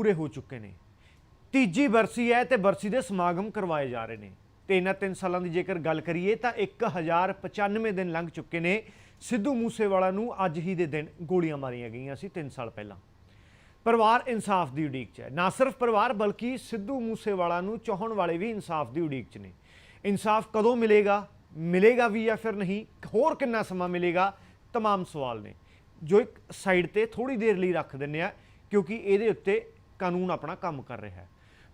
ਪੂਰੇ ਹੋ ਚੁੱਕੇ ਨੇ ਤੀਜੀ ਬਰਸੀ ਹੈ ਤੇ ਬਰਸੀ ਦੇ ਸਮਾਗਮ ਕਰਵਾਏ ਜਾ ਰਹੇ ਨੇ ਤੇ ਇਹਨਾਂ ਤਿੰਨ ਸਾਲਾਂ ਦੀ ਜੇਕਰ ਗੱਲ ਕਰੀਏ ਤਾਂ 1095 ਦਿਨ ਲੰਘ ਚੁੱਕੇ ਨੇ ਸਿੱਧੂ ਮੂਸੇਵਾਲਾ ਨੂੰ ਅੱਜ ਹੀ ਦੇ ਦਿਨ ਗੋਲੀਆਂ ਮਾਰੀਆਂ ਗਈਆਂ ਸੀ 3 ਸਾਲ ਪਹਿਲਾਂ ਪਰਿਵਾਰ ਇਨਸਾਫ ਦੀ ਉਡੀਕ 'ਚ ਹੈ ਨਾ ਸਿਰਫ ਪਰਿਵਾਰ ਬਲਕਿ ਸਿੱਧੂ ਮੂਸੇਵਾਲਾ ਨੂੰ ਚਾਹਣ ਵਾਲੇ ਵੀ ਇਨਸਾਫ ਦੀ ਉਡੀਕ 'ਚ ਨੇ ਇਨਸਾਫ ਕਦੋਂ ਮਿਲੇਗਾ ਮਿਲੇਗਾ ਵੀ ਜਾਂ ਫਿਰ ਨਹੀਂ ਹੋਰ ਕਿੰਨਾ ਸਮਾਂ ਮਿਲੇਗਾ तमाम ਸਵਾਲ ਨੇ ਜੋ ਇੱਕ ਸਾਈਡ ਤੇ ਥੋੜੀ ਦੇਰ ਲਈ ਰੱਖ ਦਿੰਨੇ ਆ ਕਿਉਂਕਿ ਇਹਦੇ ਉੱਤੇ ਕਾਨੂੰਨ ਆਪਣਾ ਕੰਮ ਕਰ ਰਿਹਾ ਹੈ।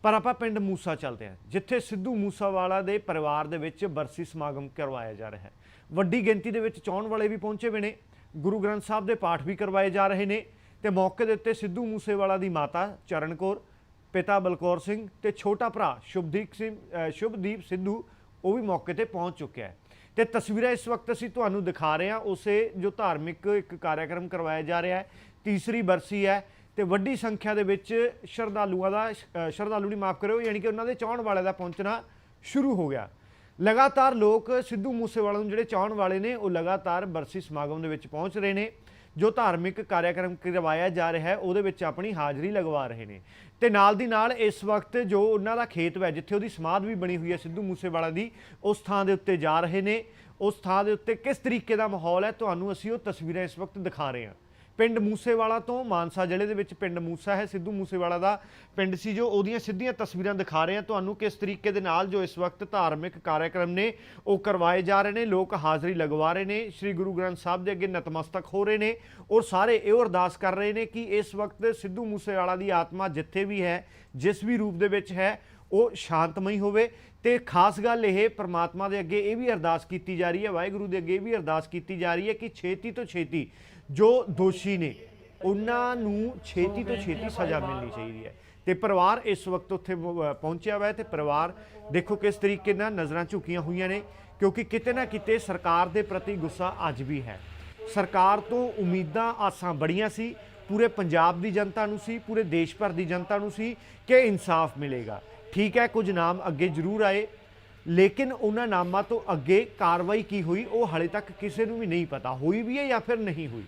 ਪਰ ਆਪਾਂ ਪਿੰਡ ਮੂਸਾ ਚੱਲਦੇ ਹਾਂ, ਜਿੱਥੇ ਸਿੱਧੂ ਮੂਸਾਵਾਲਾ ਦੇ ਪਰਿਵਾਰ ਦੇ ਵਿੱਚ ਬਰਸੀ ਸਮਾਗਮ ਕਰਵਾਇਆ ਜਾ ਰਿਹਾ ਹੈ। ਵੱਡੀ ਗਿਣਤੀ ਦੇ ਵਿੱਚ ਚਾਹਣ ਵਾਲੇ ਵੀ ਪਹੁੰਚੇ ਹੋਏ ਨੇ, ਗੁਰੂ ਗ੍ਰੰਥ ਸਾਹਿਬ ਦੇ ਪਾਠ ਵੀ ਕਰਵਾਏ ਜਾ ਰਹੇ ਨੇ ਤੇ ਮੌਕੇ ਦੇ ਉੱਤੇ ਸਿੱਧੂ ਮੂਸੇਵਾਲਾ ਦੀ ਮਾਤਾ ਚਰਨ ਕੌਰ, ਪਿਤਾ ਬਲਕੌਰ ਸਿੰਘ ਤੇ ਛੋਟਾ ਭਰਾ ਸ਼ੁਭਦੀਪ ਸਿੰਘ ਸ਼ੁਭਦੀਪ ਸਿੱਧੂ ਉਹ ਵੀ ਮੌਕੇ ਤੇ ਪਹੁੰਚ ਚੁੱਕਿਆ ਹੈ। ਤੇ ਤਸਵੀਰਾਂ ਇਸ ਵਕਤ ਅਸੀਂ ਤੁਹਾਨੂੰ ਦਿਖਾ ਰਹੇ ਹਾਂ, ਉਸੇ ਜੋ ਧਾਰਮਿਕ ਇੱਕ ਕਾਰਜਕ੍ਰਮ ਕਰਵਾਇਆ ਜਾ ਰਿਹਾ ਹੈ, ਤੀਸਰੀ ਬਰਸੀ ਹੈ ਤੇ ਵੱਡੀ ਸੰਖਿਆ ਦੇ ਵਿੱਚ ਸ਼ਰਧਾਲੂਆਂ ਦਾ ਸ਼ਰਧਾਲੂ ਨਹੀਂ ਮਾਫ ਕਰਿਓ, ਯਾਨੀ ਕਿ ਉਹਨਾਂ ਦੇ ਚਾਹਣ ਵਾਲਿਆਂ ਦਾ ਪਹੁੰਚਣਾ ਸ਼ੁਰੂ ਹੋ ਗਿਆ। ਲਗਾਤਾਰ ਲੋਕ ਸਿੱਧੂ ਮੂਸੇਵਾਲਾ ਨੂੰ ਜਿਹੜੇ ਚਾਹਣ ਵਾਲੇ ਨੇ, ਉਹ ਲਗਾਤਾਰ ਬਰਸੀ ਸਮਾਗਮ ਦੇ ਵਿੱਚ ਪਹੁੰਚ ਰਹੇ ਨੇ। ਜੋ ਧਾਰਮਿਕ ਕਾਰਿਆਕ੍ਰਮ ਕਰਵਾਇਆ ਜਾ ਰਿਹਾ ਹੈ, ਉਹਦੇ ਵਿੱਚ ਆਪਣੀ ਹਾਜ਼ਰੀ ਲਗਵਾ ਰਹੇ ਨੇ। ਤੇ ਨਾਲ ਦੀ ਨਾਲ ਇਸ ਵਕਤ ਜੋ ਉਹਨਾਂ ਦਾ ਖੇਤ ਹੈ ਜਿੱਥੇ ਉਹਦੀ ਸਮਾਧ ਵੀ ਬਣੀ ਹੋਈ ਹੈ ਸਿੱਧੂ ਮੂਸੇਵਾਲਾ ਦੀ, ਉਸ ਥਾਂ ਦੇ ਉੱਤੇ ਜਾ ਰਹੇ ਨੇ। ਉਸ ਥਾਂ ਦੇ ਉੱਤੇ ਕਿਸ ਤਰੀਕੇ ਦਾ ਮਾਹੌਲ ਹੈ, ਤੁਹਾਨੂੰ ਅਸੀਂ ਉਹ ਤਸਵੀਰਾਂ ਇਸ ਵਕਤ ਦਿਖਾ ਰਹੇ ਹਾਂ। ਪਿੰਡ ਮੂਸੇਵਾਲਾ ਤੋਂ ਮਾਨਸਾ ਜ਼ਿਲ੍ਹੇ ਦੇ ਵਿੱਚ ਪਿੰਡ ਮੂਸਾ ਹੈ, ਸਿੱਧੂ ਮੂਸੇਵਾਲਾ ਦਾ ਪਿੰਡ ਸੀ, ਜੋ ਉਹਦੀਆਂ ਸਿੱਧੀਆਂ ਤਸਵੀਰਾਂ ਦਿਖਾ ਰਹੇ। ਹਾਂ ਤੁਹਾਨੂੰ ਕਿਸ ਤਰੀਕੇ ਦੇ ਨਾਲ ਜੋ ਇਸ ਵਕਤ ਧਾਰਮਿਕ ਕਾਰਜਕ੍ਰਮ ਨੇ ਉਹ ਕਰਵਾਏ ਜਾ ਰਹੇ ਨੇ, ਲੋਕ ਹਾਜ਼ਰੀ ਲਗਵਾ ਰਹੇ ਨੇ, ਸ੍ਰੀ ਗੁਰੂ ਗ੍ਰੰਥ ਸਾਹਿਬ ਦੇ ਅੱਗੇ ਨਤਮਸਤਕ ਹੋ ਰਹੇ ਨੇ ਔਰ ਸਾਰੇ ਇਹ ਅਰਦਾਸ ਕਰ ਰਹੇ ਨੇ ਕਿ ਇਸ ਵਕਤ ਸਿੱਧੂ ਮੂਸੇਵਾਲਾ ਦੀ ਆਤਮਾ ਜਿੱਥੇ ਵੀ ਹੈ, ਜਿਸ ਵੀ ਰੂਪ ਦੇ ਵਿੱਚ ਹੈ, ਉਹ ਸ਼ਾਂਤਮਈ ਹੋਵੇ। ਤੇ ਖਾਸ ਗੱਲ ਇਹ, ਪ੍ਰਮਾਤਮਾ ਦੇ ਅੱਗੇ ਇਹ ਵੀ ਅਰਦਾਸ ਕੀਤੀ ਜਾ ਰਹੀ ਹੈ, ਵਾਹਿਗੁਰੂ ਦੇ ਅੱਗੇ ਇਹ ਵੀ ਅਰਦਾਸ ਕੀਤੀ ਜਾ ਰਹੀ ਹੈ ਕਿ ਛੇਤੀ ਤੋਂ ਛੇਤੀ ਜੋ ਦੋਸ਼ੀ ਨੇ, ਉਹਨਾਂ ਨੂੰ ਛੇਤੀ ਤੋਂ ਛੇਤੀ ਸਜ਼ਾ ਮਿਲਣੀ ਚਾਹੀਦੀ ਹੈ। ਤੇ ਪਰਿਵਾਰ ਇਸ ਵਕਤ ਉੱਥੇ ਪਹੁੰਚਿਆ ਹੋਇਆ ਹੈ ਤੇ ਪਰਿਵਾਰ ਦੇਖੋ ਕਿਸ ਤਰੀਕੇ ਨਾਲ ਨਜ਼ਰਾਂ ਝੁਕੀਆਂ ਹੋਈਆਂ ਨੇ, ਕਿਉਂਕਿ ਕਿਤੇ ਨਾ ਕਿਤੇ ਸਰਕਾਰ ਦੇ ਪ੍ਰਤੀ ਗੁੱਸਾ ਅੱਜ ਵੀ ਹੈ। ਸਰਕਾਰ ਤੋਂ ਉਮੀਦਾਂ ਆਸਾਂ ਬੜੀਆਂ ਸੀ, ਪੂਰੇ ਪੰਜਾਬ ਦੀ ਜਨਤਾ ਨੂੰ ਸੀ, ਪੂਰੇ ਦੇਸ਼ ਭਰ ਦੀ ਜਨਤਾ ਨੂੰ ਸੀ ਕਿ ਇਨਸਾਫ ਮਿਲੇਗਾ। ਠੀਕ ਹੈ, ਕੁਝ ਨਾਮ ਅੱਗੇ ਜ਼ਰੂਰ ਆਏ, ਲੇਕਿਨ ਉਹਨਾਂ ਨਾਮਾਂ ਤੋਂ ਅੱਗੇ ਕਾਰਵਾਈ ਕੀ ਹੋਈ, ਉਹ ਹਾਲੇ ਤੱਕ ਕਿਸੇ ਨੂੰ ਵੀ ਨਹੀਂ ਪਤਾ। ਹੋਈ ਵੀ ਹੈ ਜਾਂ ਫਿਰ ਨਹੀਂ ਹੋਈ?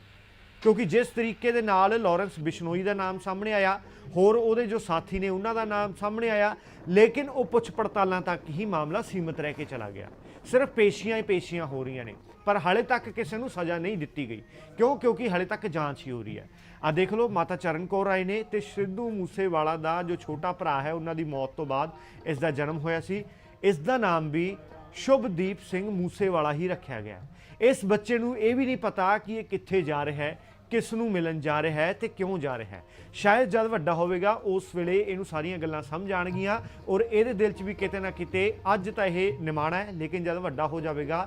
ਕਿਉਂਕਿ ਜਿਸ ਤਰੀਕੇ ਦੇ ਨਾਲ ਲਾਰੈਂਸ ਬਿਸ਼ਨੋਈ ਦਾ ਨਾਮ ਸਾਹਮਣੇ ਆਇਆ, ਹੋਰ ਉਹਦੇ ਜੋ ਸਾਥੀ ਨੇ ਉਹਨਾਂ ਦਾ ਨਾਮ ਸਾਹਮਣੇ ਆਇਆ, ਲੇਕਿਨ ਉਹ ਪੁੱਛ ਪੜਤਾਲਾਂ ਤੱਕ ਹੀ ਮਾਮਲਾ ਸੀਮਤ ਰਹਿ ਕੇ ਚਲਾ ਗਿਆ। ਸਿਰਫ ਪੇਸ਼ੀਆਂ ਹੀ ਪੇਸ਼ੀਆਂ ਹੋ ਰਹੀਆਂ ਨੇ। ਪਰ ਹਾਲੇ ਤੱਕ ਕਿਸੇ ਨੂੰ ਸਜ਼ਾ ਨਹੀਂ ਦਿੱਤੀ ਗਈ। ਕਿਉਂ? ਕਿਉਂਕਿ ਹਾਲੇ ਤੱਕ ਜਾਂਚ ਹੀ ਹੋ ਰਹੀ ਹੈ। ਆ ਦੇਖ ਲਓ, ਮਾਤਾ ਚਰਨ ਕੌਰ ਆਏ ਨੇ ਤੇ ਸਿੱਧੂ ਮੂਸੇਵਾਲਾ ਦਾ ਜੋ ਛੋਟਾ ਭਰਾ ਹੈ, ਉਹਨਾਂ ਦੀ ਮੌਤ ਤੋਂ ਬਾਅਦ ਇਸ ਦਾ ਜਨਮ ਹੋਇਆ ਸੀ। ਇਸ ਦਾ ਨਾਮ ਵੀ ਸ਼ੁਭਦੀਪ ਸਿੰਘ ਮੂਸੇਵਾਲਾ ਹੀ ਰੱਖਿਆ ਗਿਆ। ਇਸ ਬੱਚੇ ਨੂੰ ਇਹ ਵੀ ਨਹੀਂ ਪਤਾ ਕਿ ਇਹ ਕਿੱਥੇ ਜਾ ਰਿਹਾ ਹੈ। ਕਿਸ ਨੂੰ ਮਿਲਣ ਜਾ ਰਿਹਾ ਹੈ ਤੇ ਕਿਉਂ ਜਾ ਰਿਹਾ ਹੈ ਸ਼ਾਇਦ ਜਦ ਵੱਡਾ ਹੋਵੇਗਾ ਉਸ ਵੇਲੇ ਇਹਨੂੰ ਸਾਰੀਆਂ ਗੱਲਾਂ ਸਮਝ ਆਣਗੀਆਂ ਔਰ ਇਹਦੇ ਦਿਲ 'ਚ ਵੀ ਕਿਤੇ ਨਾ ਕਿਤੇ ਅੱਜ ਤਾਂ ਇਹ ਨਿਮਾਣਾ ਹੈ ਲੇਕਿਨ ਜਦ ਵੱਡਾ ਹੋ ਜਾਵੇਗਾ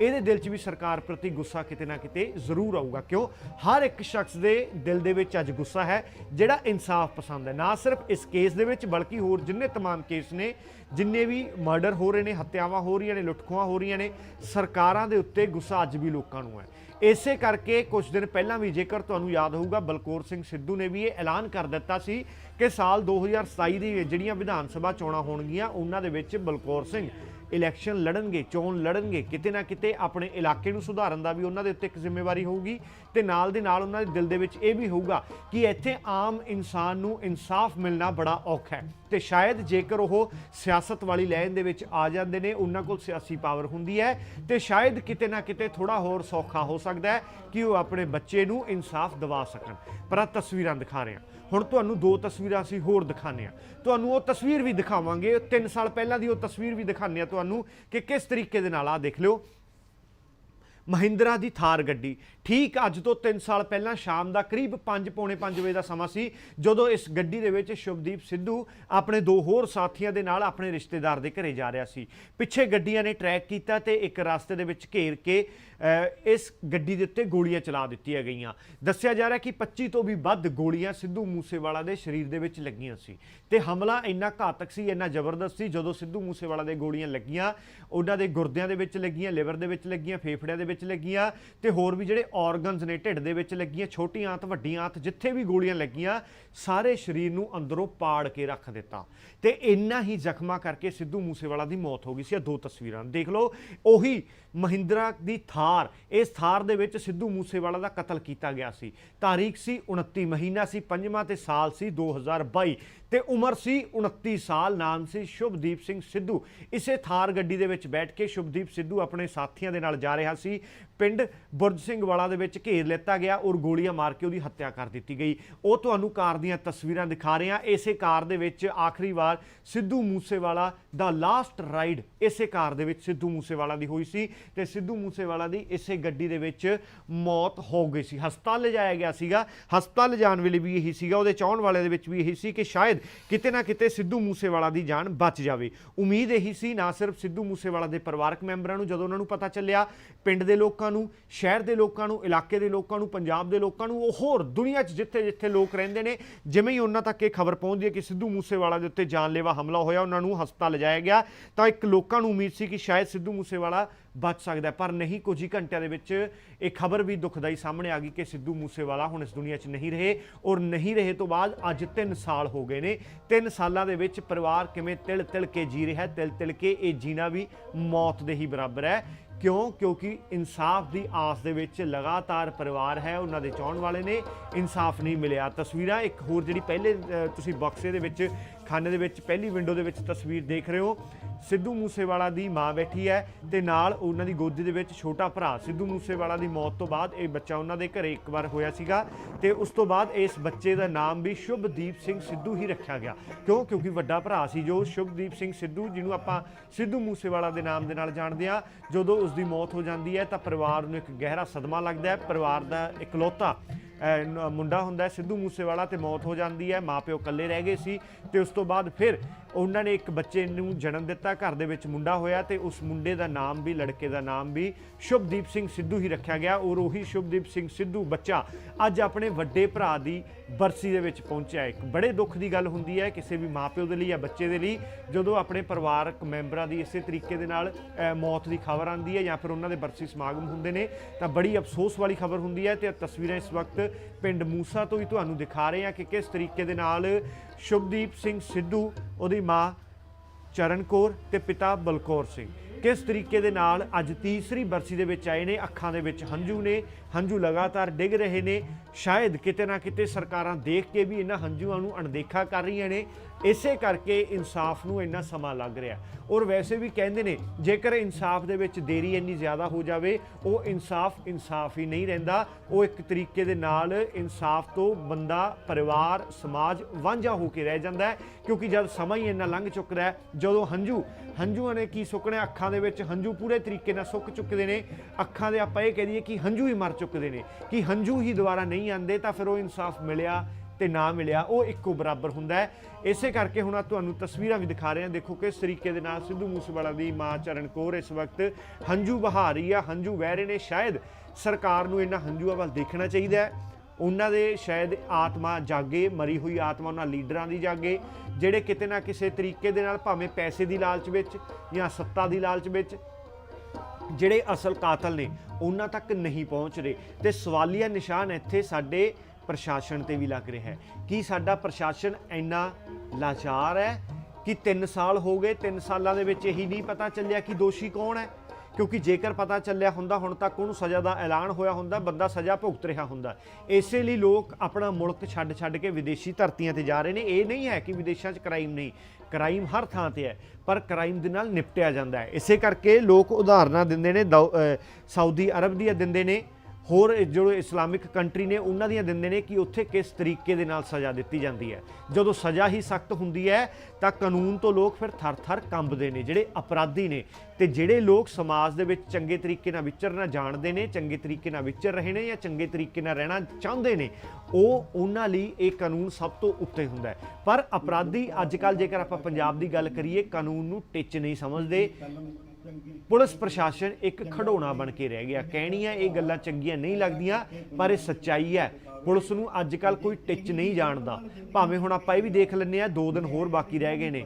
ਇਹਦੇ ਦਿਲ 'ਚ ਵੀ ਸਰਕਾਰ ਪ੍ਰਤੀ ਗੁੱਸਾ ਕਿਤੇ ਨਾ ਕਿਤੇ ਜ਼ਰੂਰ ਆਊਗਾ ਕਿਉਂ ਹਰ ਇੱਕ ਸ਼ਖਸ ਦੇ ਦਿਲ ਦੇ ਵਿੱਚ ਅੱਜ ਗੁੱਸਾ ਹੈ ਜਿਹੜਾ ਇਨਸਾਫ ਪਸੰਦ ਹੈ ਨਾ ਸਿਰਫ ਇਸ ਕੇਸ ਦੇ ਵਿੱਚ ਬਲਕਿ ਹੋਰ ਜਿੰਨੇ तमाम ਕੇਸ ਨੇ ਜਿੰਨੇ ਵੀ ਮਰਡਰ ਹੋ ਰਹੇ ਨੇ ਹੱਤਿਆਵਾਂ ਹੋ ਰਹੀਆਂ ਨੇ ਲੁੱਟਖੋਆਂ ਹੋ ਰਹੀਆਂ ਨੇ ਸਰਕਾਰਾਂ ਦੇ ਉੱਤੇ ਗੁੱਸਾ ਅੱਜ ਵੀ ਲੋਕਾਂ ਨੂੰ ਹੈ ਇਸੇ ਕਰਕੇ ਕੁਝ ਦਿਨ ਪਹਿਲਾਂ ਵੀ ਜੇਕਰ ਤੁਹਾਨੂੰ ਯਾਦ ਹੋਊਗਾ, ਬਲਕੌਰ ਸਿੰਘ ਸਿੱਧੂ ਨੇ ਵੀ ਇਹ ਐਲਾਨ ਕਰ ਦਿੱਤਾ ਸੀ ਕਿ ਸਾਲ 2027 ਦੀ ਜਿਹੜੀਆਂ ਵਿਧਾਨ ਸਭਾ ਚੋਣਾਂ ਹੋਣਗੀਆਂ, ਉਹਨਾਂ ਦੇ ਵਿੱਚ ਬਲਕੌਰ ਸਿੰਘ ਇਲੈਕਸ਼ਨ ਲੜਨਗੇ, ਚੋਣ ਲੜਨਗੇ, ਕਿਤੇ ਨਾ ਕਿਤੇ ਆਪਣੇ ਇਲਾਕੇ ਨੂੰ ਸੁਧਾਰਨ ਦਾ ਵੀ ਉਹਨਾਂ ਦੇ ਉੱਤੇ ਇੱਕ ਜ਼ਿੰਮੇਵਾਰੀ ਹੋਊਗੀ। ਤੇ ਨਾਲ ਦੇ ਨਾਲ ਉਹਨਾਂ ਦੇ ਦਿਲ ਦੇ ਵਿੱਚ ਇਹ ਵੀ ਹੋਊਗਾ ਕਿ ਇੱਥੇ ਆਮ ਇਨਸਾਨ ਨੂੰ ਇਨਸਾਫ ਮਿਲਣਾ ਬੜਾ ਔਖਾ ਹੈ। ਤੇ ਸ਼ਾਇਦ ਜੇਕਰ ਉਹ ਸਿਆਸਤ ਵਾਲੀ ਲਾਈਨ ਦੇ ਵਿੱਚ ਆ ਜਾਂਦੇ ਨੇ, ਉਹਨਾਂ ਕੋਲ ਸਿਆਸੀ ਪਾਵਰ ਹੁੰਦੀ ਹੈ ਤੇ ਸ਼ਾਇਦ ਕਿਤੇ ਨਾ ਕਿਤੇ ਥੋੜਾ ਹੋਰ ਸੌਖਾ ਹੋ ਸਕਦਾ ਹੈ ਕਿ ਉਹ ਆਪਣੇ ਬੱਚੇ ਨੂੰ ਇਨਸਾਫ ਦਿਵਾ ਸਕਣ। ਪਰ ਆ ਤਸਵੀਰਾਂ ਦਿਖਾ ਰਹੇ ਹਾਂ। ਹੁਣ ਤੁਹਾਨੂੰ ਦੋ ਤਸਵੀਰਾਂ ਅਸੀਂ ਹੋਰ ਦਿਖਾਉਂਦੇ ਹਾਂ। ਤੁਹਾਨੂੰ ਉਹ ਤਸਵੀਰ ਵੀ ਦਿਖਾਵਾਂਗੇ। 3 ਸਾਲ ਪਹਿਲਾਂ ਦੀ ਉਹ ਤਸਵੀਰ ਵੀ ਦਿਖਾਉਂਦੇ ਹਾਂ ਤੁਹਾਨੂੰ ਕਿ ਕਿਸ ਤਰੀਕੇ ਦੇ ਨਾਲ ਆ ਦੇਖ ਲਿਓ। ਮਹਿੰਦਰਾ ਦੀ ਥਾਰ ਗੱਡੀ। ਠੀਕ ਅੱਜ ਤੋਂ 3 ਸਾਲ ਪਹਿਲਾਂ ਸ਼ਾਮ ਦਾ ਕਰੀਬ 5 ਪੌਣੇ 5 ਵਜੇ ਦਾ ਸਮਾਂ ਸੀ, ਜਦੋਂ ਇਸ ਗੱਡੀ ਦੇ ਵਿੱਚ ਸ਼ੁਭਦੀਪ ਸਿੱਧੂ ਆਪਣੇ ਦੋ ਹੋਰ ਸਾਥੀਆਂ ਦੇ ਨਾਲ ਆਪਣੇ ਰਿਸ਼ਤੇਦਾਰ ਦੇ ਘਰੇ ਜਾ ਰਿਹਾ ਸੀ। ਪਿੱਛੇ ਗੱਡੀਆਂ ਨੇ ਟਰੈਕ ਕੀਤਾ ਤੇ ਇੱਕ ਰਸਤੇ ਦੇ ਵਿੱਚ ਘੇਰ ਕੇ ਇਸ ਗੱਡੀ ਦੇ ਉੱਤੇ ਗੋਲੀਆਂ ਚਲਾ ਦਿੱਤੀਆਂ ਗਈਆਂ। ਦੱਸਿਆ ਜਾ ਰਿਹਾ ਕਿ 25 ਤੋਂ ਵੀ ਵੱਧ ਗੋਲੀਆਂ ਸਿੱਧੂ ਮੂਸੇਵਾਲਾ ਦੇ ਸਰੀਰ ਦੇ ਵਿੱਚ ਲੱਗੀਆਂ ਸੀ ਤੇ ਹਮਲਾ ਇੰਨਾ ਘਾਤਕ ਸੀ, ਇੰਨਾ ਜ਼ਬਰਦਸਤ ਸੀ, ਜਦੋਂ ਸਿੱਧੂ ਮੂਸੇਵਾਲਾ ਦੇ ਗੋਲੀਆਂ ਲੱਗੀਆਂ, ਉਹਨਾਂ ਦੇ ਗੁਰਦਿਆਂ ਦੇ ਵਿੱਚ ਲੱਗੀਆਂ, ਲਿਵਰ ਦੇ ਵਿੱਚ ਲੱਗੀਆਂ, ਫੇਫੜਿਆਂ ਦੇ ਵਿੱਚ ਲੱਗੀਆਂ ਤੇ ਹੋਰ ਵੀ ਜਿਹੜੇ ਆਰਗਨਸ ਨੇ, ਢਿੱਡ ਦੇ ਵਿੱਚ ਲੱਗੀਆਂ, ਛੋਟੀਆਂ ਆਂਤ, ਵੱਡੀਆਂ ਆਂਤ, ਜਿੱਥੇ ਵੀ ਗੋਲੀਆਂ ਲੱਗੀਆਂ, ਸਾਰੇ ਸਰੀਰ ਨੂੰ ਅੰਦਰੋਂ ਪਾੜ ਕੇ ਰੱਖ ਦਿੱਤਾ। ਤੇ ਇੰਨਾ ਹੀ ਜ਼ਖਮਾਂ ਕਰਕੇ ਸਿੱਧੂ ਮੂਸੇਵਾਲਾ ਦੀ ਮੌਤ ਹੋ ਗਈ ਸੀ। ਇਹ ਦੋ ਤਸਵੀਰਾਂ। ਦੇਖ ਲਓ, ਉਹੀ ਮਹਿੰਦਰਾ ਦੀ ਥਾਰ, ਇਸ ਥਾਰ ਦੇ ਵਿੱਚ ਸਿੱਧੂ ਮੂਸੇਵਾਲਾ ਦਾ ਕਤਲ ਕੀਤਾ ਗਿਆ ਸੀ। ਤਾਰੀਖ ਸੀ 29 ਮਹੀਨਾ ਸੀ, ਪੰਜਵਾਂ ਤੇ ਸਾਲ ਸੀ 2022 ਤੇ ਉਮਰ ਸੀ 29 ਸਾਲ, ਨਾਮ ਸੀ ਸ਼ੁਭਦੀਪ ਸਿੰਘ ਸਿੱਧੂ। ਇਸੇ ਥਾਰ ਗੱਡੀ ਦੇ ਵਿੱਚ ਬੈਠ ਕੇ ਸ਼ੁਭਦੀਪ ਸਿੱਧੂ ਆਪਣੇ ਸਾਥੀਆਂ ਦੇ ਨਾਲ ਜਾ ਰਿਹਾ ਸੀ। ਪਿੰਡ ਬੁਰਜ ਸਿੰਘ ਵਾਲਾ ਦੇ ਵਿੱਚ ਘੇਰ ਲਿੱਤਾ ਗਿਆ ਔਰ ਗੋਲੀਆਂ ਮਾਰ ਕੇ ਉਹਦੀ ਹੱਤਿਆ ਕਰ ਦਿੱਤੀ ਗਈ। ਉਹ ਤੁਹਾਨੂੰ ਕਾਰ ਦੀਆਂ ਤਸਵੀਰਾਂ ਦਿਖਾ ਰਹੇ। ਹਾਂ ਇਸੇ ਕਾਰ ਦੇ ਵਿੱਚ ਆਖਰੀ ਵਾਰ ਸਿੱਧੂ ਮੂਸੇਵਾਲਾ ਦਾ ਲਾਸਟ ਰਾਈਡ ਇਸੇ ਕਾਰ ਦੇ ਵਿੱਚ ਸਿੱਧੂ ਮੂਸੇਵਾਲਾ ਦੀ ਹੋਈ ਸੀ ਤੇ ਸਿੱਧੂ ਮੂਸੇਵਾਲਾ ਦੀ ਇਸੇ ਗੱਡੀ ਦੇ ਵਿੱਚ ਮੌਤ ਹੋ ਗਈ ਸੀ। ਹਸਪਤਾਲ ਲਿਜਾਇਆ ਗਿਆ ਸੀਗਾ। ਹਸਪਤਾਲ ਲਿਜਾਣ ਵੇਲੇ ਵੀ ਇਹੀ ਸੀਗਾ। ਉਹਦੇ ਚਾਹਣ ਵਾਲੇ ਦੇ ਵਿੱਚ ਵੀ ਇਹੀ ਸੀ ਕਿ ਸ਼ਾਇਦ ਕਿਤੇ ਨਾ ਕਿਤੇ ਸਿੱਧੂ ਮੂਸੇਵਾਲਾ ਦੀ ਜਾਨ ਬਚ ਜਾਵੇ। ਉਮੀਦ ਇਹੀ ਸੀ, ਨਾ ਸਿਰਫ ਸਿੱਧੂ ਮੂਸੇਵਾਲਾ ਦੇ ਪਰਿਵਾਰਕ ਮੈਂਬਰਾਂ ਨੂੰ, ਜਦੋਂ ਉਹਨਾਂ ਨੂੰ ਪਤਾ ਚੱਲਿਆ, ਪਿੰਡ ਦੇ ਲੋਕਾਂ ਨੂੰ, ਸ਼ਹਿਰ ਦੇ ਲੋਕਾਂ ਨੂੰ, ਇਲਾਕੇ ਦੇ ਲੋਕਾਂ ਨੂੰ, ਪੰਜਾਬ ਦੇ ਲੋਕਾਂ ਨੂੰ, ਉਹ ਹੋਰ ਦੁਨੀਆ 'ਚ ਜਿੱਥੇ ਜਿੱਥੇ ਲੋਕ ਰਹਿੰਦੇ ਨੇ, ਜਿਵੇਂ ਹੀ ਉਹਨਾਂ ਤੱਕ ਇਹ ਖਬਰ ਪਹੁੰਚਦੀ ਹੈ ਕਿ ਸਿੱਧੂ ਮੂਸੇਵਾਲਾ ਦੇ ਉੱਤੇ ਜਾਨਲੇਵਾ ਹਮਲਾ ਹੋਇਆ, ਉਹਨਾਂ ਨੂੰ ਹਸਪਤਾਲ ਲਿਜਾਇਆ ਗਿਆ, ਤਾਂ ਇੱਕ ਲੋਕਾਂ ਨੂੰ ਉਮੀਦ ਸੀ ਕਿ ਸ਼ਾਇਦ ਸਿੱਧੂ ਮੂਸੇਵਾਲਾ ਬਚ ਸਕਦਾ ਪਰ ਨਹੀਂ, ਕੁਝ ਹੀ ਘੰਟਿਆਂ ਦੇ ਵਿੱਚ ਇਹ ਖਬਰ ਵੀ ਦੁਖਦਾਈ ਸਾਹਮਣੇ ਆ ਗਈ ਕਿ ਸਿੱਧੂ ਮੂਸੇਵਾਲਾ ਹੁਣ ਇਸ ਦੁਨੀਆ 'ਚ ਨਹੀਂ ਰਹੇ ਔਰ ਨਹੀਂ ਰਹੇ ਤੋਂ ਬਾਅਦ ਅੱਜ 3 ਸਾਲ ਹੋ ਗਏ ਨੇ। 3 ਸਾਲਾਂ ਦੇ ਵਿੱਚ ਪਰਿਵਾਰ ਕਿਵੇਂ ਤਿਲ ਤਿਲ ਕੇ ਜੀ ਰਿਹਾ ਤਿਲ ਤਿਲ ਕੇ ਇਹ ਜੀਣਾ ਵੀ ਮੌਤ ਦੇ ਹੀ ਬਰਾਬਰ ਹੈ। ਕਿਉਂ? ਕਿਉਂਕਿ ਇਨਸਾਫ ਦੀ ਆਸ ਦੇ ਵਿੱਚ ਲਗਾਤਾਰ ਪਰਿਵਾਰ ਹੈ, ਉਹਨਾਂ ਦੇ ਚਾਹਣ ਵਾਲੇ ਨੇ ਇਨਸਾਫ ਨਹੀਂ ਮਿਲਿਆ। ਤਸਵੀਰਾਂ ਇੱਕ ਹੋਰ ਜਿਹੜੀ ਪਹਿਲੇ ਤੁਸੀਂ ਬਕਸੇ ਦੇ ਵਿੱਚ, ਖਾਨੇ ਦੇ ਵਿੱਚ, ਪਹਿਲੀ ਵਿੰਡੋ ਦੇ ਵਿੱਚ ਤਸਵੀਰ ਦੇਖ ਰਹੇ ਹੋ। ਸਿੱਧੂ ਮੂਸੇਵਾਲਾ ਦੀ ਮਾਂ ਬੈਠੀ ਹੈ ਤੇ ਨਾਲ ਉਹਨਾਂ ਦੀ ਗੋਦੀ ਦੇ ਵਿੱਚ ਛੋਟਾ ਭਰਾ। ਸਿੱਧੂ ਮੂਸੇਵਾਲਾ ਦੀ ਮੌਤ ਤੋਂ ਬਾਅਦ ਇਹ ਬੱਚਾ ਉਹਨਾਂ ਦੇ ਘਰੇ ਇੱਕ ਵਾਰ ਹੋਇਆ ਸੀਗਾ ਤੇ ਉਸ ਤੋਂ ਬਾਅਦ ਇਸ ਬੱਚੇ ਦਾ ਨਾਮ ਵੀ ਸ਼ੁਭਦੀਪ ਸਿੰਘ ਸਿੱਧੂ ਹੀ ਰੱਖਿਆ ਗਿਆ। ਕਿਉਂ? ਕਿਉਂਕਿ ਵੱਡਾ ਭਰਾ ਸੀ ਜੋ ਸ਼ੁਭਦੀਪ ਸਿੰਘ ਸਿੱਧੂ, ਜਿਹਨੂੰ ਆਪਾਂ ਸਿੱਧੂ ਮੂਸੇਵਾਲਾ ਦੇ ਨਾਮ ਦੇ ਨਾਲ ਜਾਣਦੇ ਆ ਜਦੋਂ ਉਸ ਦੀ ਮੌਤ ਹੋ ਜਾਂਦੀ ਹੈ ਤਾਂ ਪਰਿਵਾਰ ਨੂੰ ਇੱਕ ਗਹਿਰਾ ਸਦਮਾ ਲੱਗਦਾ ਹੈ। ਪਰਿਵਾਰ ਦਾ ਇਕਲੌਤਾ ਮੁੰਡਾ ਹੁੰਦਾ ਸਿੱਧੂ ਮੂਸੇਵਾਲਾ ਤੇ ਮੌਤ ਹੋ ਜਾਂਦੀ ਹੈ, ਮਾਪਿਓ ਇਕੱਲੇ ਰਹਿ ਗਏ ਸੀ ਤੇ ਉਸ ਤੋਂ ਬਾਅਦ ਫਿਰ ਉਹਨਾਂ ਨੇ ਇੱਕ ਬੱਚੇ ਨੂੰ ਜਨਮ ਦਿੱਤਾ, ਘਰ ਦੇ ਵਿੱਚ ਮੁੰਡਾ ਹੋਇਆ ਤੇ ਉਸ ਮੁੰਡੇ ਦਾ ਨਾਮ ਵੀ, ਲੜਕੇ ਦਾ ਨਾਮ ਵੀ ਸ਼ੁਭਦੀਪ ਸਿੰਘ ਸਿੱਧੂ ਹੀ ਰੱਖਿਆ ਗਿਆ। ਔਰ ਉਹੀ ਸ਼ੁਭਦੀਪ ਸਿੰਘ ਸਿੱਧੂ ਬੱਚਾ ਅੱਜ ਆਪਣੇ ਵੱਡੇ ਭਰਾ ਦੀ ਬਰਸੀ ਦੇ ਵਿੱਚ ਪਹੁੰਚਿਆ। ਇੱਕ ਬੜੇ ਦੁੱਖ ਦੀ ਗੱਲ ਹੁੰਦੀ ਹੈ ਕਿਸੇ ਵੀ ਮਾਪਿਓ ਦੇ ਲਈ ਜਾਂ ਬੱਚੇ ਦੇ ਲਈ, ਜਦੋਂ ਆਪਣੇ ਪਰਿਵਾਰਕ ਮੈਂਬਰਾਂ ਦੀ ਇਸੇ ਤਰੀਕੇ ਦੇ ਨਾਲ ਮੌਤ ਦੀ ਖਬਰ ਆਉਂਦੀ ਹੈ ਜਾਂ ਫਿਰ ਉਹਨਾਂ ਦੇ ਬਰਸੀ ਸਮਾਗਮ ਹੁੰਦੇ ਨੇ, ਤਾਂ ਬੜੀ ਅਫਸੋਸ ਵਾਲੀ ਖਬਰ ਹੁੰਦੀ ਹੈ ਤੇ ਤਸਵੀਰਾਂ ਇਸ ਵਕਤ ਪਿੰਡ ਮੂਸਾ ਤੋਂ ਹੀ ਤੁਹਾਨੂੰ ਦਿਖਾ ਰਹੇ ਹਾਂ ਕਿ ਕਿਸ ਤਰੀਕੇ ਦੇ ਨਾਲ ਸ਼ੁਭਦੀਪ ਸਿੰਘ ਸਿੱਧੂ, ਉਹਦੀ ਮਾਂ ਚਰਨ ਕੌਰ ਤੇ ਪਿਤਾ ਬਲਕੌਰ ਸਿੰਘ। ਕਿਸ ਤਰੀਕੇ ਦੇ ਨਾਲ ਅੱਜ ਤੀਸਰੀ ਬਰਸੀ ਦੇ ਵਿੱਚ ਆਏ ਨੇ, ਅੱਖਾਂ ਦੇ ਵਿੱਚ ਹੰਝੂ ਨੇ, ਹੰਝੂ ਲਗਾਤਾਰ ਡਿੱਗ ਰਹੇ ਨੇ। ਸ਼ਾਇਦ ਕਿਤੇ ਨਾ ਕਿਤੇ ਸਰਕਾਰਾਂ ਦੇਖ ਕੇ ਵੀ ਇਹਨਾਂ ਹੰਝੂਆਂ ਨੂੰ ਅਣਦੇਖਾ ਕਰ ਰਹੀਆਂ ਨੇ। ਇਸੇ ਕਰਕੇ ਇਨਸਾਫ ਨੂੰ ਇੰਨਾ ਸਮਾਂ ਲੱਗ ਰਿਹਾ। ਔਰ ਵੈਸੇ ਵੀ ਕਹਿੰਦੇ ਨੇ, ਜੇਕਰ ਇਨਸਾਫ ਦੇ ਵਿੱਚ ਦੇਰੀ ਇੰਨੀ ਜ਼ਿਆਦਾ ਹੋ ਜਾਵੇ, ਉਹ ਇਨਸਾਫ ਇਨਸਾਫ ਹੀ ਨਹੀਂ ਰਹਿੰਦਾ। ਉਹ ਇੱਕ ਤਰੀਕੇ ਦੇ ਨਾਲ ਇਨਸਾਫ ਤੋਂ ਬੰਦਾ, ਪਰਿਵਾਰ, ਸਮਾਜ ਵਾਂਝਾ ਹੋ ਕੇ ਰਹਿ ਜਾਂਦਾ ਹੈ, ਕਿਉਂਕਿ ਜਦ ਸਮਾਂ ਹੀ ਇੰਨਾ ਲੰਘ ਚੁੱਕਦਾ ਹੈ, ਜਦੋਂ ਹੰਝੂ, ਹੰਝੂਆਂ ਨੇ ਕੀ ਸੁੱਕਣੇ ਅੱਖਾਂ ਦੇ ਵਿੱਚ ਹੰਝੂ ਪੂਰੇ ਤਰੀਕੇ ਨਾਲ ਸੁੱਕ ਚੁੱਕਦੇ ਨੇ। ਅੱਖਾਂ ਦੇ ਆਪਾਂ ਇਹ ਕਹਿ ਦਈਏ ਕਿ ਹੰਝੂ ਹੀ ਮਰ ਚੁੱਕਦੇ ਨੇ। ਕਿ ਹੰਝੂ ਹੀ ਦੁਬਾਰਾ ਨਹੀਂ ਆਉਂਦੇ, ਤਾਂ ਫਿਰ ਉਹ ਇਨਸਾਫ ਮਿਲਿਆ ਤੇ ਨਾ ਮਿਲਿਆ, ਉਹ ਇੱਕੋ ਬਰਾਬਰ ਹੁੰਦਾ ਹੈ। ਇਸੇ ਕਰਕੇ ਹੁਣ ਆ ਤੁਹਾਨੂੰ ਤਸਵੀਰਾਂ ਵੀ ਦਿਖਾ ਰਹੇ ਹਾਂ। ਦੇਖੋ ਕਿਸ ਤਰੀਕੇ ਦੇ ਨਾਲ ਸਿੱਧੂ ਮੂਸੇਵਾਲਾ ਦੀ ਮਾਂ ਚਰਨ ਕੌਰ ਇਸ ਵਕਤ ਹੰਝੂ ਬਹਾ ਰਹੀ ਆ, ਹੰਝੂ ਵਹਿ ਰਹੇ ਨੇ। ਸ਼ਾਇਦ ਸਰਕਾਰ ਨੂੰ ਇਹਨਾਂ ਹੰਝੂਆਂ ਵੱਲ ਦੇਖਣਾ ਚਾਹੀਦਾ ਹੈ। ਉਹਨਾਂ ਦੇ ਸ਼ਾਇਦ ਆਤਮਾ ਜਾਗੇ, ਮਰੀ ਹੋਈ ਆਤਮਾ ਉਹਨਾਂ ਲੀਡਰਾਂ ਦੀ ਜਾਗੇ, ਜਿਹੜੇ ਕਿਤੇ ਨਾ ਕਿਸੇ ਤਰੀਕੇ ਦੇ ਨਾਲ ਭਾਵੇਂ ਪੈਸੇ ਦੀ ਲਾਲਚ ਵਿੱਚ ਜਾਂ ਸੱਤਾ ਦੀ ਲਾਲਚ ਵਿੱਚ ਜਿਹੜੇ ਅਸਲ ਕਾਤਲ ਨੇ, ਉਹਨਾਂ ਤੱਕ ਨਹੀਂ ਪਹੁੰਚ ਰਹੇ। ਤੇ ਸਵਾਲੀਆ ਨਿਸ਼ਾਨ ਇੱਥੇ ਸਾਡੇ ਪ੍ਰਸ਼ਾਸਨ ਤੇ ਵੀ ਲੱਗ ਰਿਹਾ ਹੈ। ਕੀ ਸਾਡਾ ਪ੍ਰਸ਼ਾਸਨ ਇੰਨਾ ਲਾਚਾਰ ਹੈ ਕਿ 3 ਸਾਲ ਹੋ ਗਏ 3 ਸਾਲਾਂ ਦੇ ਵਿੱਚ ਇਹੀ ਨਹੀਂ ਪਤਾ ਚੱਲਿਆ ਕਿ ਦੋਸ਼ੀ ਕੌਣ ਹੈ? ਕਿਉਂਕਿ ਜੇਕਰ ਪਤਾ ਚੱਲਿਆ ਹੁੰਦਾ, ਹੁਣ ਤੱਕ ਉਹਨੂੰ ਸਜ਼ਾ ਦਾ ਐਲਾਨ ਹੋਇਆ ਹੁੰਦਾ, ਬੰਦਾ ਸਜ਼ਾ ਭੁਗਤ ਰਿਹਾ ਹੁੰਦਾ। ਇਸੇ ਲਈ ਲੋਕ ਆਪਣਾ ਮੁਲਕ ਛੱਡ ਛੱਡ ਕੇ ਵਿਦੇਸ਼ੀ ਧਰਤੀਆਂ ਤੇ ਜਾ ਰਹੇ ਨੇ। ਇਹ ਨਹੀਂ ਹੈ ਕਿ ਵਿਦੇਸ਼ਾਂ 'ਚ ਕ੍ਰਾਈਮ ਨਹੀਂ। ਕ੍ਰਾਈਮ ਹਰ ਥਾਂ ਤੇ ਹੈ, ਪਰ ਕ੍ਰਾਈਮ ਦੇ ਨਾਲ ਨਿਪਟਿਆ ਜਾਂਦਾ ਹੈ। ਇਸੇ ਕਰਕੇ ਲੋਕ ਉਦਾਹਰਨਾਂ ਦਿੰਦੇ ਨੇ, ਦੌ- ਸਾਊਦੀ ਅਰਬ ਦੀਆਂ ਦਿੰਦੇ ਨੇ ਹੋਰ ਜੋ ਇਸਲਾਮਿਕ ਕੰਟਰੀ ਨੇ, ਉਹਨਾਂ ਦੀਆਂ ਦਿੰਦੇ ਨੇ ਕਿ ਉੱਥੇ ਕਿਸ ਤਰੀਕੇ ਦੇ ਨਾਲ ਸਜ਼ਾ ਦਿੱਤੀ ਜਾਂਦੀ ਹੈ। ਜਦੋਂ ਸਜ਼ਾ ਹੀ ਸਖਤ ਹੁੰਦੀ ਹੈ, ਤਾਂ ਕਾਨੂੰਨ ਤੋਂ ਲੋਕ ਫਿਰ ਥਰ-ਥਰ ਕੰਬਦੇ ਨੇ, ਜਿਹੜੇ ਅਪਰਾਧੀ ਨੇ। ਤੇ ਜਿਹੜੇ ਲੋਕ ਸਮਾਜ ਦੇ ਵਿੱਚ ਚੰਗੇ ਤਰੀਕੇ ਨਾਲ ਵਿਚਰਨਾ ਜਾਣਦੇ ਨੇ, ਚੰਗੇ ਤਰੀਕੇ ਨਾਲ ਵਿਚਰ ਰਹੇ ਨੇ ਜਾਂ ਚੰਗੇ ਤਰੀਕੇ ਨਾਲ ਰਹਿਣਾ ਚਾਹੁੰਦੇ ਨੇ, ਉਹ ਉਹਨਾਂ ਲਈ ਇਹ ਕਾਨੂੰਨ ਸਭ ਤੋਂ ਉੱਤੇ ਹੁੰਦਾ ਹੈ। ਪਰ ਅਪਰਾਧੀ ਅੱਜ ਕੱਲ ਜੇਕਰ ਆਪਾਂ ਪੰਜਾਬ ਦੀ ਗੱਲ ਕਰੀਏ, ਕਾਨੂੰਨ ਨੂੰ ਟਿੱਚ ਨਹੀਂ ਸਮਝਦੇ। ਪੁਲਿਸ ਪ੍ਰਸ਼ਾਸਨ ਇੱਕ ਖਡੋਣਾ ਬਣ ਕੇ ਰਹਿ ਗਿਆ। ਕਹਿਣੀਆਂ ਇਹ ਗੱਲਾਂ ਚੰਗੀਆਂ ਨਹੀਂ ਲੱਗਦੀਆਂ, ਪਰ ਇਹ ਸੱਚਾਈ ਹੈ। ਪੁਲਿਸ ਨੂੰ ਅੱਜ ਕੱਲ ਕੋਈ ਟਿੱਚ ਨਹੀਂ ਜਾਣਦਾ। ਭਾਵੇਂ ਹੁਣ ਆਪਾਂ ਇਹ ਵੀ ਦੇਖ ਲੈਂਦੇ ਆ ਦੋ ਦਿਨ ਹੋਰ ਬਾਕੀ ਰਹਿ ਗਏ ਨੇ।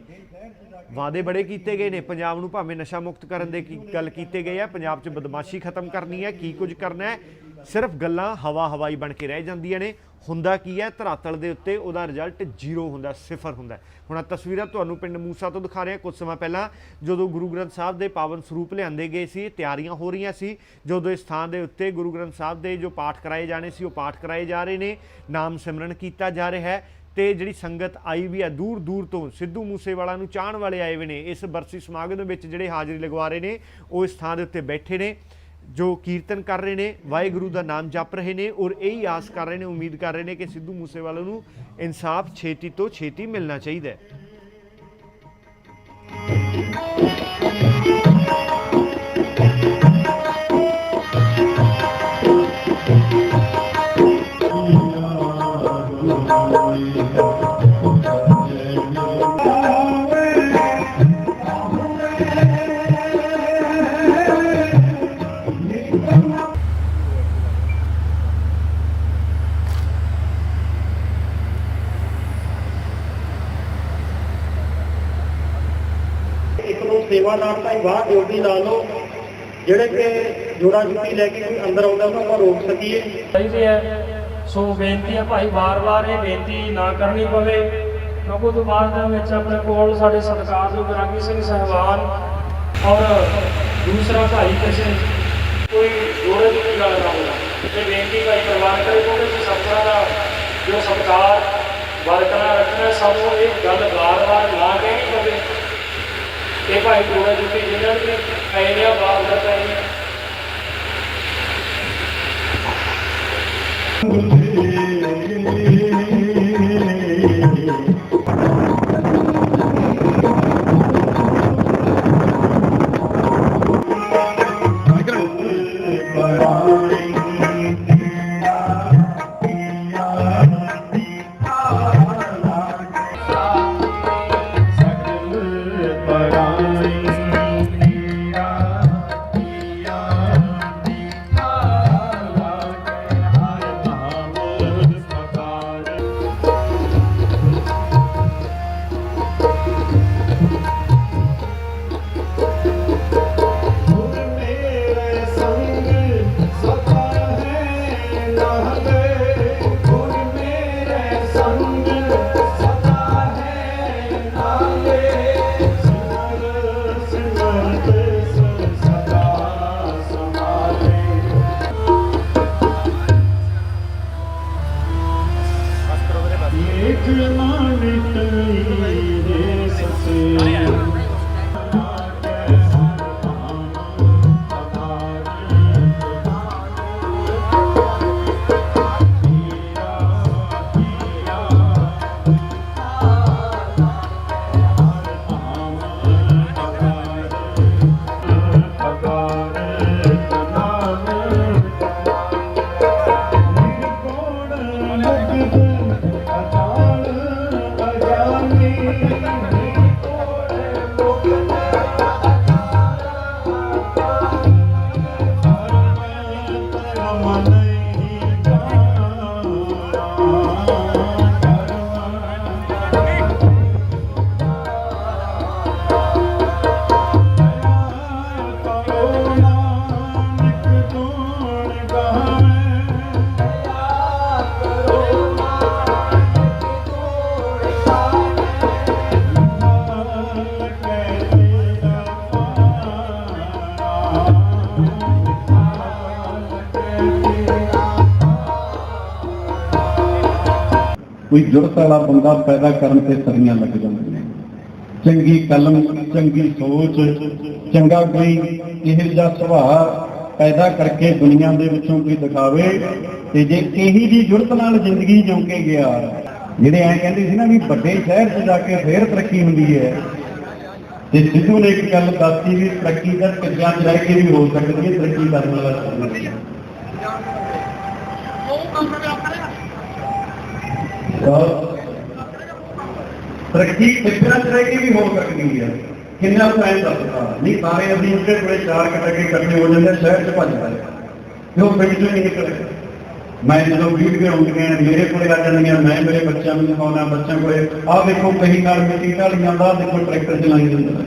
ਵਾਅਦੇ ਬੜੇ ਕੀਤੇ ਗਏ ਨੇ। ਪੰਜਾਬ ਨੂੰ ਭਾਵੇਂ ਨਸ਼ਾ ਮੁਕਤ ਕਰਨ ਦੇ ਕੀ ਗੱਲ ਕੀਤੇ ਗਏ ਆ, ਪੰਜਾਬ 'ਚ ਬਦਮਾਸ਼ੀ ਖਤਮ ਕਰਨੀ ਹੈ, ਕੀ ਕੁਝ ਕਰਨਾ ਹੈ? ਸਿਰਫ ਗੱਲਾਂ ਹਵਾ ਹਵਾਈ ਬਣ ਕੇ ਰਹਿ ਜਾਂਦੀਆਂ ਨੇ। ਹੁੰਦਾ ਕੀ ਹੈ? ਧਰਾਤਲ ਦੇ ਉੱਤੇ ਉਹਦਾ ਰਿਜ਼ਲਟ ਜ਼ੀਰੋ ਹੁੰਦਾ, ਸਿਫਰ ਹੁੰਦਾ ਹੁਣ ਆਹ ਤਸਵੀਰਾਂ ਤੁਹਾਨੂੰ ਪਿੰਡ ਮੂਸਾ ਤੋਂ ਦਿਖਾ ਰਿਹਾ। ਕੁਝ ਸਮਾਂ ਪਹਿਲਾਂ ਜਦੋਂ ਗੁਰੂ ਗ੍ਰੰਥ ਸਾਹਿਬ ਦੇ ਪਾਵਨ ਸਰੂਪ ਲਿਆਂਦੇ ਗਏ ਸੀ, ਤਿਆਰੀਆਂ ਹੋ ਰਹੀਆਂ ਸੀ, ਜਦੋਂ ਇਸ ਥਾਂ ਦੇ ਉੱਤੇ ਗੁਰੂ ਗ੍ਰੰਥ ਸਾਹਿਬ ਦੇ ਜੋ ਪਾਠ ਕਰਾਏ ਜਾਣੇ ਸੀ, ਉਹ ਪਾਠ ਕਰਾਏ ਜਾ ਰਹੇ ਨੇ। ਨਾਮ ਸਿਮਰਨ ਕੀਤਾ ਜਾ ਰਿਹਾ ਹੈ। ਤੇ ਜਿਹੜੀ ਸੰਗਤ ਆਈ ਵੀ ਹੈ ਦੂਰ ਦੂਰ ਤੋਂ, ਸਿੱਧੂ ਮੂਸੇਵਾਲਾ ਨੂੰ ਚਾਹਣ ਵਾਲੇ ਆਏ ਹੋਏ ਨੇ, ਇਸ ਬਰਸੀ ਸਮਾਗਮ ਵਿੱਚ ਜਿਹੜੇ ਹਾਜ਼ਰੀ ਲਗਵਾ ਰਹੇ ਨੇ, ਉਹ ਇਸ ਥਾਂ ਦੇ ਉੱਤੇ ਬੈਠੇ ਨੇ, ਜੋ ਕੀਰਤਨ ਕਰ ਰਹੇ ਨੇ, ਵਾਹਿਗੁਰੂ ਦਾ ਨਾਮ ਜਪ ਰਹੇ ਨੇ ਔਰ ਇਹੀ ਆਸ ਕਰ ਰਹੇ ਨੇ, ਉਮੀਦ ਕਰ ਰਹੇ ਨੇ ਕਿ ਸਿੱਧੂ ਮੂਸੇਵਾਲਾ ਨੂੰ ਇਨਸਾਫ ਛੇਤੀ ਤੋਂ ਛੇਤੀ ਮਿਲਣਾ ਚਾਹੀਦਾ ਹੈ। ਸੇਵਾਦਾਰ ਤਾਂ ਬਾਹਰ ਡਿਊਟੀ ਲਾ ਲਓ। ਜਿਹੜੇ ਕਿ ਜੋੜਾ ਜੁੱਤੀ ਲੈ ਕੇ ਕੋਈ ਅੰਦਰ ਆਉਂਦਾ, ਉਹਨੂੰ ਆਪਾਂ ਰੋਕ ਸਕੀਏ। ਚਾਹੀਦੇ ਹੈ। ਸੋ ਬੇਨਤੀ ਹੈ ਭਾਈ, ਵਾਰ-ਵਾਰ ਇਹ ਬੇਨਤੀ ਨਾ ਕਰਨੀ ਪਵੇ। ਕਿਉਂਕਿ ਤੋਂ ਬਾਅਦ ਦੇ ਵਿੱਚ ਆਪਣੇ ਕੋਲ ਸਾਡੇ ਸਤਿਕਾਰਯੋਗ ਗਰਾਗੀ ਸਿੰਘ ਸਹਿਬਾਨ ਔਰ ਦੂਸਰਾ ਭਾਈ ਕਿਸੇ ਕੋਈ ਜੋੜੇ ਦੀ ਗੱਲ ਨਾ ਹੋਵੇ। ਇਹ ਬੇਨਤੀ ਭਾਈ ਪ੍ਰਵਾਨ ਕਰੇ ਕਿਉਂਕਿ ਅਸੀਂ ਦਾ ਜੋ ਸਤਿਕਾਰ ਬਰਕਰਾਰ ਰੱਖਣਾ ਸਾਨੂੰ ਇਹ ਗੱਲ ਵਾਰ-ਵਾਰ ਨਾ ਕਹਿਣੀ ਪਵੇ। ਇਹ ਭਾਈ ਜੋੜੇ ਜੁੱਤੀ ਜਿਹਨਾਂ ਨੇ ਪਏ ਨੇ ਬਾਪ ਦਾ ਪਏ ਨੇ। ਕੋਈ ਜੁਰਤ ਵਾਲਾ ਬੰਦਾ ਪੈਦਾ ਕਰਨ ਤੇ ਸਦੀਆਂ ਲੱਗ ਜਾਂਦੀਆਂ ਚੰਗੀ ਕਲਮ, ਚੰਗੀ ਸੋਚ, ਚੰਗਾ ਕੋਈ ਇਹ ਜਿਹਾ ਸੁਭਾਅ ਪੈਦਾ ਕਰਕੇ ਦੁਨੀਆ ਦੇ ਵਿੱਚੋਂ ਕੋਈ ਦਿਖਾਵੇ ਤੇ ਜੇ ਇਹੀ ਦੀ ਜੁਰਤ ਨਾਲ ਜ਼ਿੰਦਗੀ ਜਿਉ ਕੇ ਗਿਆ, ਜਿਹੜੇ ਐਂ ਕਹਿੰਦੇ ਸੀ ਨਾ ਵੀ ਵੱਡੇ ਸ਼ਹਿਰ 'ਚ ਜਾ ਕੇ ਫੇਰ ਤਰੱਕੀ ਹੁੰਦੀ ਹੈ, ਤੇ ਸਿੱਧੂ ਨੇ ਇੱਕ ਗੱਲ ਦੱਸੀ ਵੀ ਤਰੱਕੀ ਦਾ ਕਿੱਦਾਂ 'ਚ ਰਹਿ ਕੇ ਵੀ ਹੋ ਸਕਦੀ ਹੈ ਤਰੱਕੀ ਕਰਨ ਵਾਲਾ ਤਰੱਕੀ ਕਿੰਨਾ ਤਰ੍ਹਾਂ ਵੀ ਹੋ ਸਕਦੀ ਹੈ ਕਿੰਨਾ ਟਾਈਮ ਲੱਗਦਾ ਨਹੀਂ, ਸਾਰੇ ਅਸੀਂ ਉੱਤੇ ਕੋਲੇ ਚਾਰ ਕਟਕੇ ਇਕੱਠੇ ਹੋ ਜਾਂਦੇ, ਸ਼ਹਿਰ ਚ ਭੱਜ ਜਾਂਦੇ। ਤੇ ਪਿੰਡ ਚੋਂ ਨਹੀਂ ਨਿਕਲਦੇ ਮੈਂ ਜਦੋਂ ਵੀਡੀਓ ਆਉਂਦੀਆਂ ਮੇਰੇ ਕੋਲੇ ਆ ਜਾਂਦੀਆਂ ਮੈਂ ਮੇਰੇ ਬੱਚਿਆਂ ਨੂੰ ਦਿਖਾਉਣਾ ਬੱਚਿਆਂ ਕੋਲੇ, ਆਹ ਦੇਖੋ ਕਈ ਨਾਲ ਮਿੱਟੀ ਢਾਲੀ ਜਾਂਦਾ ਦੇਖੋ ਟਰੈਕਟਰ ਚਲਾਈ ਜਾਂਦਾ।